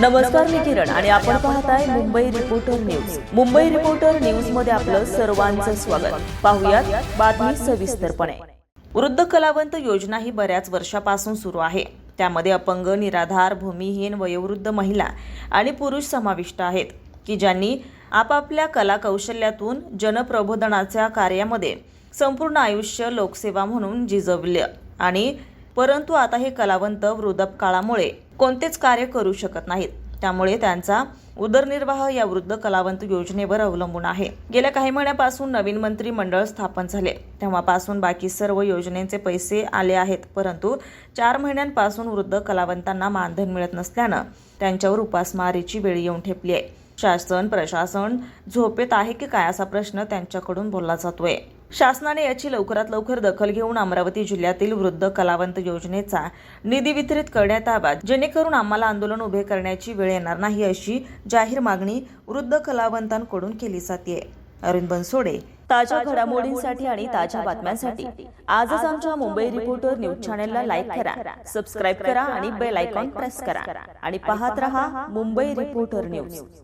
नमस्कार मी किरण आणि आपण पाहताय Mumbai reporter news Mumbai reporter न्यूजमध्ये आपलं सर्वांचं स्वागत. पाहुयात बातमी सविस्तरपणे. वृद्ध कलावंत योजना ही बऱ्याच वर्षापासून सुरू आहे. त्यामध्ये अपंग निराधार भूमिहीन वयोवृद्ध महिला आणि पुरुष समाविष्ट आहेत की ज्यांनी आपापल्या कला कौशल्यातून जनप्रबोधनाच्या कार्यामध्ये संपूर्ण आयुष्य लोकसेवा म्हणून जिजवलं आणि परंतु आता हे कलावंत वृद्धकाळामुळे कोणतेच कार्य करू शकत नाहीत. त्यामुळे त्यांचा उदरनिर्वाह या वृद्ध कलावंत योजनेवर अवलंबून आहे. गेल्या काही महिन्यापासून नवीन मंत्रिमंडळ स्थापन झाले. तेव्हापासून बाकी सर्व योजनेचे पैसे आले आहेत. परंतु चार महिन्यांपासून वृद्ध कलावंतांना मानधन मिळत नसल्यानं त्यांच्यावर उपासमारीची वेळ येऊन ठेपली आहे. शासन प्रशासन झोपेत आहे की काय असा प्रश्न त्यांच्याकडून बोलला जातोय. शासनाने याची लवकरात लवकर दखल घेऊन अमरावती जिल्ह्यातील वृद्ध कलावंत योजनेचा निधी वितरित करण्यात यावा. जेणेकरून आम्हाला आंदोलन उभे करण्याची वेळ येणार नाही अशी जाहीर मागणी वृद्ध कलावंतांकडून केली जाते अरविंद बनसोडे ताज्या घडामोडींसाठी आणि ताज्या बातम्यांसाठी आजच आमच्या मुंबई रिपोर्टर न्यूज चॅनलला लाईक करा सबस्क्राईब करा आणि बेल आयकॉन प्रेस करा आणि पाहत रहा मुंबई रिपोर्टर न्यूज.